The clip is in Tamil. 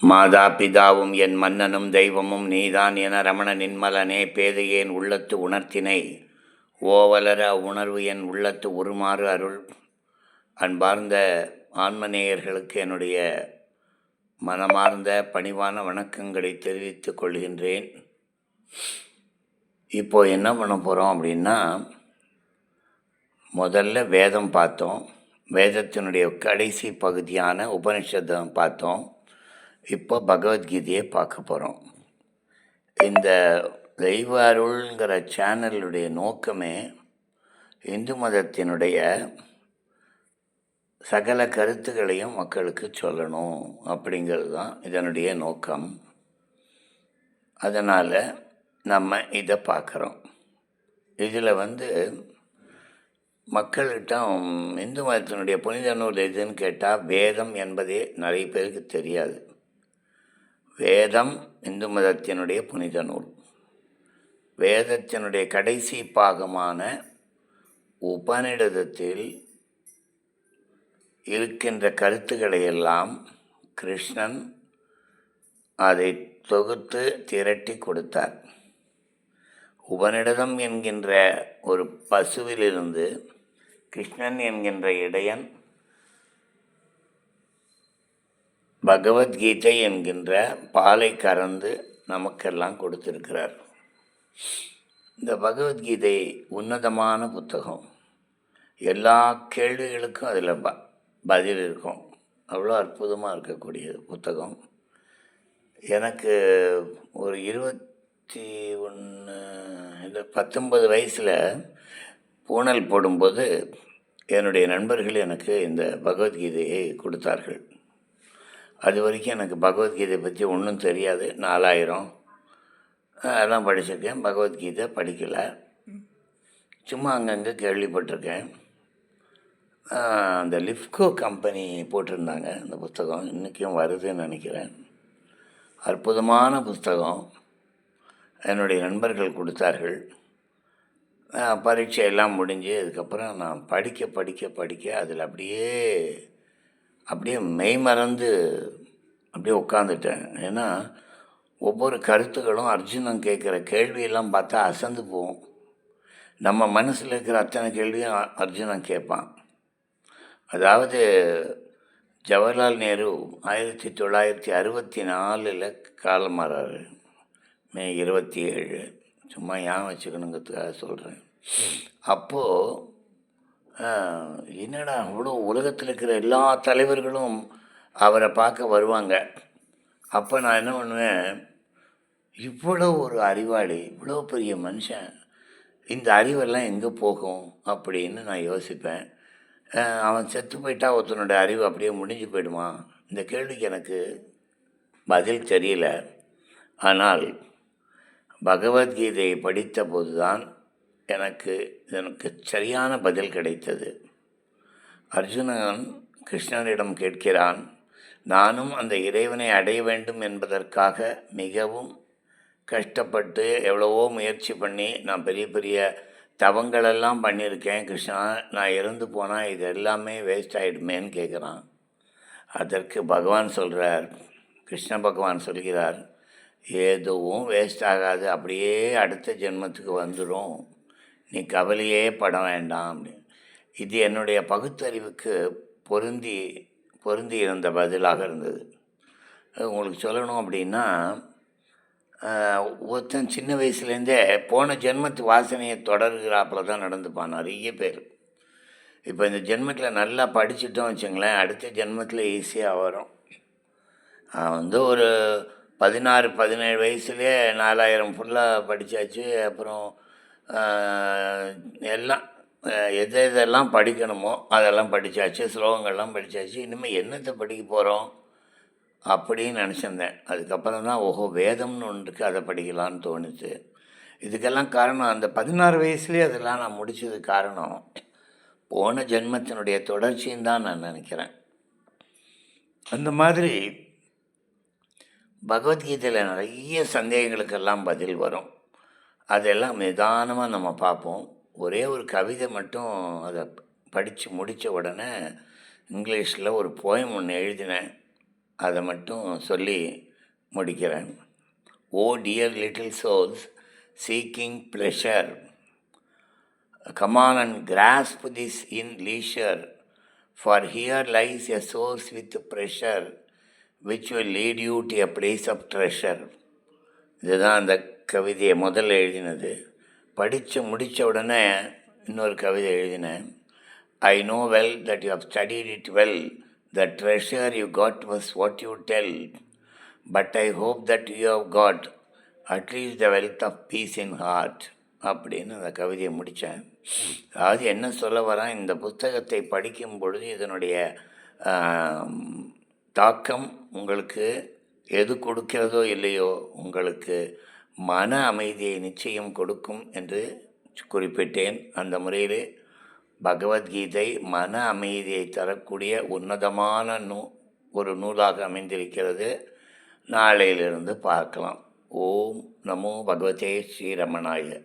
மாதா பிதாவும் என் மன்னனும் தெய்வமும் நீதான் என ரமண நின்மலனே பேதையேன் உள்ளத்து உணர்த்தினை. ஓவலர உணர்வு என் உள்ளத்து உருமாறு அருள். அன்பார்ந்த ஆன்மநேயர்களுக்கு என்னுடைய மனமார்ந்த பணிவான வணக்கங்களை தெரிவித்துக் கொள்கின்றேன். இப்போ என்ன பண்ண போகிறோம் அப்படின்னா முதல்ல வேதம் பார்த்தோம். வேதத்தினுடைய கடைசி பகுதியான உபனிஷத்தம் பார்த்தோம். இப்போ பகவத்கீதையை பார்க்க போகிறோம் இந்த தெய்வ அருள்ங்கிற சேனலுடைய நோக்கமே இந்து மதத்தினுடைய சகல கருத்துக்களையும் மக்களுக்கு சொல்லணும் அப்படிங்கிறது தான் இதனுடைய நோக்கம். அதனால் நம்ம இதை பார்க்குறோம். இதில் வந்து மக்கள்கிட்ட இந்து மதத்தினுடைய புனித நூல் எதுன்னு கேட்டால் வேதம் என்பதே நிறைய பேருக்கு தெரியாது. வேதம் இந்து மதத்தினுடைய புனித நூல். வேதத்தினுடைய கடைசி பாகமான உபநிடதத்தில் இருக்கின்ற கருத்துக்களை எல்லாம் கிருஷ்ணன் அதை தொகுத்து திரட்டி கொடுத்தார். உபநிடதம் என்கின்ற ஒரு பசுவிலிருந்து கிருஷ்ணன் என்கின்ற இடையன் பகவத்கீதை என்கின்ற பாலை கறந்து நமக்கெல்லாம் கொடுத்திருக்கிறார். இந்த பகவத்கீதை உன்னதமான புத்தகம். எல்லா கேள்விகளுக்கும் அதில் ப பதில் இருக்கும். அவ்வளோ அற்புதமாக இருக்கக்கூடிய புத்தகம். எனக்கு ஒரு இருபத்தி ஒன்று இல்லை பத்தொன்பது வயசில் பூனல் போடும்போது என்னுடைய நண்பர்கள் எனக்கு இந்த பகவத்கீதையை கொடுத்தார்கள். அது வரைக்கும் எனக்கு பகவத்கீதை பற்றி ஒன்றும் தெரியாது. நாலாயிரம். அதெல்லாம் படிச்சிருக்கேன். பகவத்கீதை படிக்கலை. சும்மா அங்கங்கே கேள்விப்பட்டிருக்கேன். அந்த லிஃப்கோ கம்பெனி போட்டிருந்தாங்க அந்த புத்தகம் இன்றைக்கும் வருதுன்னு நினைக்கிறேன். அற்புதமான புஸ்தகம். என்னுடைய நண்பர்கள் கொடுத்தார்கள். பரீட்சையெல்லாம் முடிஞ்சு அதுக்கப்புறம் நான் படிக்க படிக்க படிக்க அதில் அப்படியே அப்படியே மெய் மறந்து அப்படியே உட்காந்துட்டேன் ஏன்னா ஒவ்வொரு கருத்துக்களும் அர்ஜுனன் கேட்குற கேள்வியெல்லாம் பார்த்தா அசந்து போவோம் நம்ம மனசில் இருக்கிற அத்தனை கேள்வியும் அர்ஜுனன் கேட்பான். அதாவது ஜவஹர்லால் நேரு ஆயிரத்தி தொள்ளாயிரத்தி அறுபத்தி நாலில் காலமாறாரு மே இருபத்தி ஏழு. சும்மா ஏன் வச்சுக்கணுங்கிறதுக்காக சொல்கிறேன் அப்போது என்னடா அவ்வளோ உலகத்தில் இருக்கிற எல்லா தலைவர்களும் அவரை பார்க்க வருவாங்க. அப்போ நான் என்ன பண்ணுவேன் இவ்வளோ ஒரு அறிவாளி இவ்வளோ பெரிய மனுஷன் இந்த அறிவெல்லாம் எங்கே போகும் அப்படின்னு நான் யோசிப்பேன். அவன் செத்து போயிட்டா ஒருத்தனோட அறிவு அப்படியே முடிஞ்சு போயிடுமா? இந்த கேள்விக்கு எனக்கு பதில் தெரியல. ஆனால் பகவத்கீதையை படித்த போது தான் எனக்கு எனக்கு சரியான பதில் கிடைத்தது. அர்ஜுனன் கிருஷ்ணனிடம் கேட்கிறான் நானும் அந்த இறைவனை அடைய வேண்டும் என்பதற்காக மிகவும் கஷ்டப்பட்டு எவ்வளவோ முயற்சி பண்ணி நான் பெரிய பெரிய தவங்களெல்லாம் பண்ணியிருக்கேன் கிருஷ்ணா நான் இறந்து போனால் இது எல்லாமே வேஸ்ட் ஆகிடுமேன்னு கேட்குறான். அதற்கு பகவான் சொல்கிறார் கிருஷ்ண பகவான் சொல்கிறார் எதுவும் வேஸ்ட் ஆகாது அப்படியே அடுத்த ஜென்மத்துக்கு வந்துடும் நீ கவலையே பட வேண்டாம் அப்படின்னு. இது என்னுடைய பகுத்தறிவுக்கு பொருந்தி பொருந்தி இருந்த பதிலாக இருந்தது. உங்களுக்கு சொல்லணும் அப்படின்னா ஒருத்தன் சின்ன வயசுலேருந்தே போன ஜென்மத்து வாசனையை தொடர்கிறாப்பில் தான் நடந்துப்பான் நிறைய பேர். இப்போ இந்த ஜென்மத்தில் நல்லா படிச்சுட்டோம் வச்சுங்களேன் அடுத்த ஜென்மத்தில் ஈஸியாக வரும். வந்து ஒரு பதினாறு பதினேழு வயசுலேயே நாலாயிரம் ஃபுல்லாக படித்தாச்சு அப்புறம் எல்லாம் எது எதெல்லாம் படிக்கணுமோ அதெல்லாம் படித்தாச்சு ஸ்லோகங்கள்லாம் படித்தாச்சு இனிமேல் என்னத்தை படிக்க போகிறோம் அப்படின்னு நினச்சிருந்தேன். அதுக்கப்புறம் தான் ஓஹோ வேதம்னு ஒன்று இருக்குது அதை படிக்கலான்னு தோணுச்சு. இதுக்கெல்லாம் காரணம் அந்த பதினாறு வயசுலேயே அதெல்லாம் நான் முடித்தது காரணம் போன ஜென்மத்தினுடைய தொடர்ச்சின்னு தான் நான் நினைக்கிறேன். அந்த மாதிரி பகவத்கீதையில் நிறைய சந்தேகங்களுக்கெல்லாம் பதில் வரும். அதெல்லாம் நிதானமாக நம்ம பார்ப்போம். ஒரே ஒரு கவிதை மட்டும் அதை படித்து முடித்த உடனே இங்கிலீஷில் ஒரு போயம் ஒன்று எழுதினேன். அதை மட்டும் சொல்லி முடிக்கிறேன். ஓ dear little souls seeking pleasure come on and grasp this in leisure for here lies a source with pressure which will lead you to a a of treasure இதுதான் அந்த கவிதையை முதல்ல எழுதினது. படித்து முடித்த உடனே இன்னொரு கவிதை எழுதினேன். I know well that you have studied it well the treasure you got was what you tell but I hope that you have got at least the wealth of peace in heart அப்படின்னு அந்த கவிதையை முடித்தேன். அதாவது என்ன சொல்ல வரேன்? இந்த புத்தகத்தை படிக்கும் பொழுது இதனுடைய தாக்கம் உங்களுக்கு எது கொடுக்கிறதோ இல்லையோ உங்களுக்கு மன அமைதியை நிச்சயம் கொடுக்கும் என்று குறிப்பிட்டேன். அந்த முறையில் பகவத்கீதை மன அமைதியை தரக்கூடிய உன்னதமான நூ ஒரு நூலாக அமைந்திருக்கிறது. நாளையிலிருந்து பார்க்கலாம். ஓம் நமோ பகவதே ஸ்ரீரமணாய.